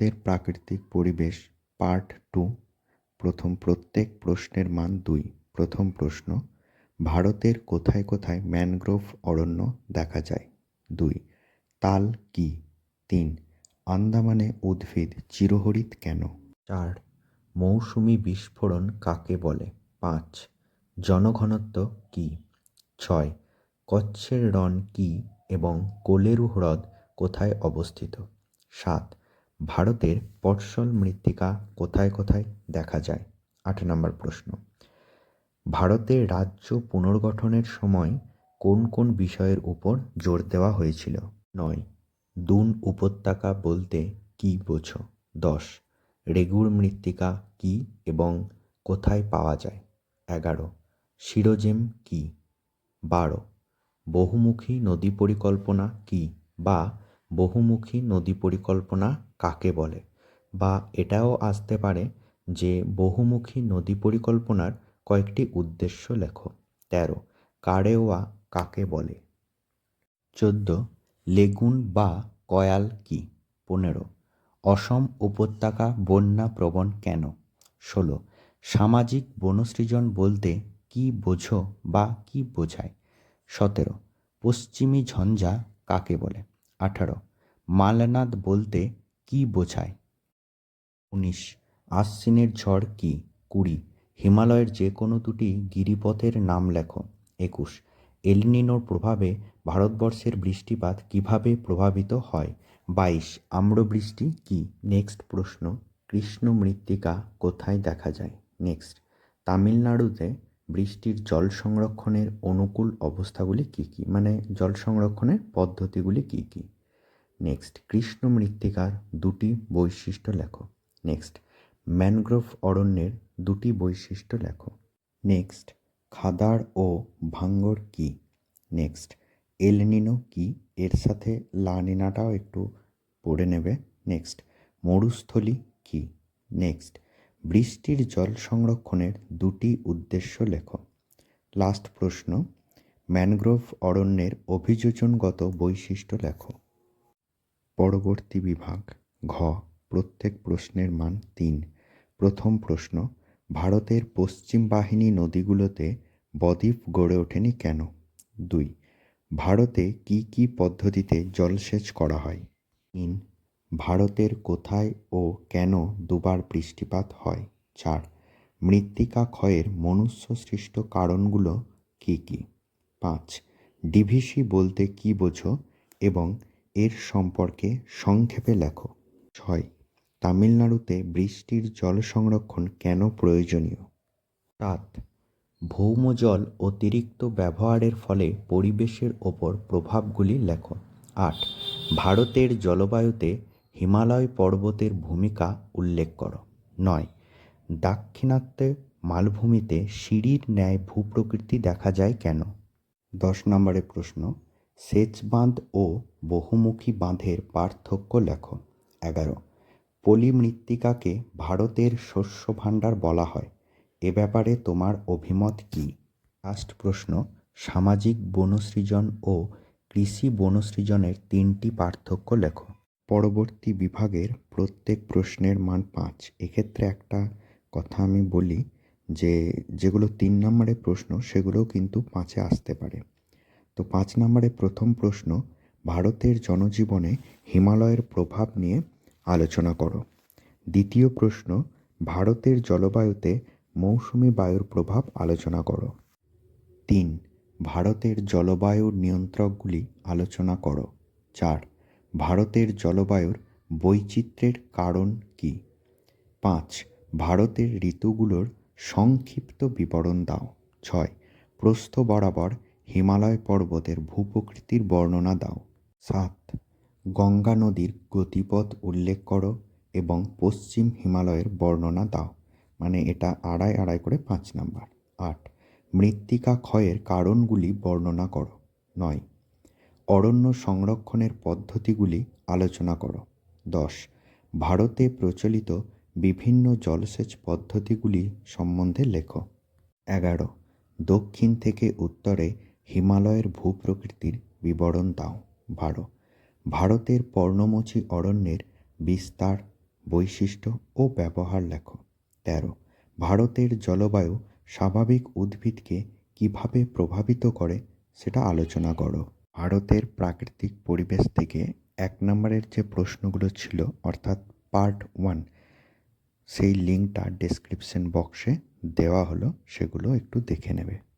ভারতের প্রাকৃতিক পরিবেশ পার্ট টু প্রথম প্রত্যেক প্রশ্নের মান দুই। প্রথম প্রশ্ন, ভারতের কোথায় কোথায় ম্যানগ্রোভ অরণ্য দেখা যায়? দুই, তাল কি? তিন, আন্দামানে উদ্ভিদ চিরহরিৎ কেন? চার, মৌসুমি বিস্ফোরণ কাকে বলে? পাঁচ, জনঘনত্ব কি? ছয়, কচ্ছের রণ কি এবং কোলেরু হ্রদ কোথায় অবস্থিত? সাত ভারতের পটসল মৃত্তিকা কোথায় কোথায় দেখা যায়? আট নম্বর প্রশ্ন। ভারতের রাজ্য পুনর্গঠনের সময় কোন কোন বিষয়ের উপর জোর দেওয়া হয়েছিল? নয়। দুন উপত্যকা বলতে কী বোঝো? দশ। রেগুর মৃত্তিকা কী এবং কোথায় পাওয়া যায়? এগারো। শিরোজেম কী? বারো। বহুমুখী নদী পরিকল্পনা কী বা বহুমুখী নদী পরিকল্পনা কাকে বলে? বা এটাও আসতে পারে যে বহুমুখী নদী পরিকল্পনার কয়েকটি উদ্দেশ্য লেখো। তেরো, কারেওয়া কাকে বলে? চোদ্দ, লেগুন বা কয়াল কি? পনেরো, অসম উপত্যকা বন্যা প্রবণ কেন? ষোলো, সামাজিক বনসৃজন বলতে কি বোঝো বা কি বোঝায়? সতেরো, পশ্চিমী ঝঞ্ঝা কাকে বলে? আঠারো। মালনাদ বলতে কি বোঝায়? উনিশ। আশ্বিনের ঝড় কি? কুড়ি। হিমালয়ের যে কোনো দুটি গিরিপথের নাম লেখো। একুশ। এলনিনোর প্রভাবে ভারতবর্ষের বৃষ্টিপাত কীভাবে প্রভাবিত হয়? বাইশ। আম্রবৃষ্টি কি? নেক্সট প্রশ্ন। কৃষ্ণ মৃত্তিকা কোথায় দেখা যায়? নেক্সট। তামিলনাড়ুতে বৃষ্টির জল সংরক্ষণের অনুকূল অবস্থাগুলি কী কী? মানে জল সংরক্ষণের পদ্ধতিগুলি কী কী? নেক্সট কৃষ্ণ মৃত্তিকার দুটি বৈশিষ্ট্য লেখো। নেক্সট ম্যানগ্রোভ অরণ্যের দুটি বৈশিষ্ট্য লেখো। নেক্সট খাদার ও ভাঙ্গর কি? নেক্সট এলনিনো কি? এর সাথে লানিনাটাও একটু পড়ে নেবে। নেক্সট মরুস্থলী কি? নেক্সট বৃষ্টির জল সংরক্ষণের দুটি উদ্দেশ্য লেখো। লাস্ট প্রশ্ন, ম্যানগ্রোভ অরণ্যের অভিযোজনগত বৈশিষ্ট্য লেখো। পরবর্তী বিভাগ, ঘ, প্রত্যেক প্রশ্নের মান তিন। প্রথম প্রশ্ন, ভারতের পশ্চিম বাহিনী নদীগুলোতে বদ্বীপ গড়ে ওঠেনি কেন? দুই, ভারতে কি কি পদ্ধতিতে জলসেচ করা হয়? তিন ভারতের কোথায় ও কেন দুবার বৃষ্টিপাত হয়? চার, মৃত্তিকা ক্ষয়ের মনুষ্য সৃষ্ট কারণগুলো কী কী? পাঁচ, ডিভিসি বলতে কী বোঝো এবং এর সম্পর্কে সংক্ষেপে লেখো। ছয়, তামিলনাড়ুতে বৃষ্টির জল সংরক্ষণ কেন প্রয়োজনীয়? সাত, ভৌম জল অতিরিক্ত ব্যবহারের ফলে পরিবেশের ওপর প্রভাবগুলি লেখো। আট, ভারতের জলবায়ুতে হিমালয় পর্বতের ভূমিকা উল্লেখ করো। নয়, দাক্ষিণাত্যে মালভূমিতে সিঁড়ির ন্যায় ভূপ্রকৃতি দেখা যায় কেন? দশ নম্বরের প্রশ্ন সেচ বাঁধ ও বহুমুখী বাঁধের পার্থক্য লেখো। এগারো পলি মৃত্তিকাকে ভারতের শস্য ভাণ্ডার বলা হয়। এ ব্যাপারে তোমার অভিমত কি? লাস্ট প্রশ্ন, সামাজিক বনসৃজন ও কৃষি বনসৃজনের তিনটি পার্থক্য লেখো। পরবর্তী বিভাগের প্রত্যেক প্রশ্নের মান পাঁচ। এক্ষেত্রে একটা কথা আমি বলি যে, যেগুলো তিন নম্বরের প্রশ্ন, সেগুলোও কিন্তু পাঁচে আসতে পারে। তো পাঁচ নম্বরের প্রথম প্রশ্ন, ভারতের জনজীবনে হিমালয়ের প্রভাব নিয়ে আলোচনা করো। দ্বিতীয় প্রশ্ন, ভারতের জলবায়ুতে মৌসুমি বায়ুর প্রভাব আলোচনা করো। তিন, ভারতের জলবায়ুর নিয়ন্ত্রকগুলি আলোচনা করো। চার ভারতের জলবায়ুর বৈচিত্র্যের কারণ কী? পাঁচ, ভারতের ঋতুগুলোর সংক্ষিপ্ত বিবরণ দাও। ছয়, প্রস্থ বরাবর হিমালয় পর্বতের ভূপ্রকৃতির বর্ণনা দাও। সাত, গঙ্গা নদীর গতিপথ উল্লেখ করো এবং পশ্চিম হিমালয়ের বর্ণনা দাও। মানে এটা আড়াই আড়াই করে পাঁচ নাম্বার। আট, মৃত্তিকা ক্ষয়ের কারণগুলি বর্ণনা করো। নয় অরণ্য সংরক্ষণের পদ্ধতিগুলি আলোচনা করো। দশ, ভারতে প্রচলিত বিভিন্ন জলসেচ পদ্ধতিগুলি সম্বন্ধে লেখো। এগারো, দক্ষিণ থেকে উত্তরে হিমালয়ের ভূপ্রকৃতির বিবরণ দাও। বারো, ভারতের পর্ণমোচী অরণ্যের বিস্তার, বৈশিষ্ট্য ও ব্যবহার লেখো। তেরো, ভারতের জলবায়ু স্বাভাবিক উদ্ভিদকে কীভাবে প্রভাবিত করে সেটা আলোচনা করো। ভারতের প্রাকৃতিক পরিবেশ থেকে এক নম্বরের যে প্রশ্নগুলো ছিল, অর্থাৎ পার্ট ওয়ান, সেই লিঙ্কটা ডেসক্রিপশন বক্সে দেওয়া হলো, সেগুলো একটু দেখে নেবে।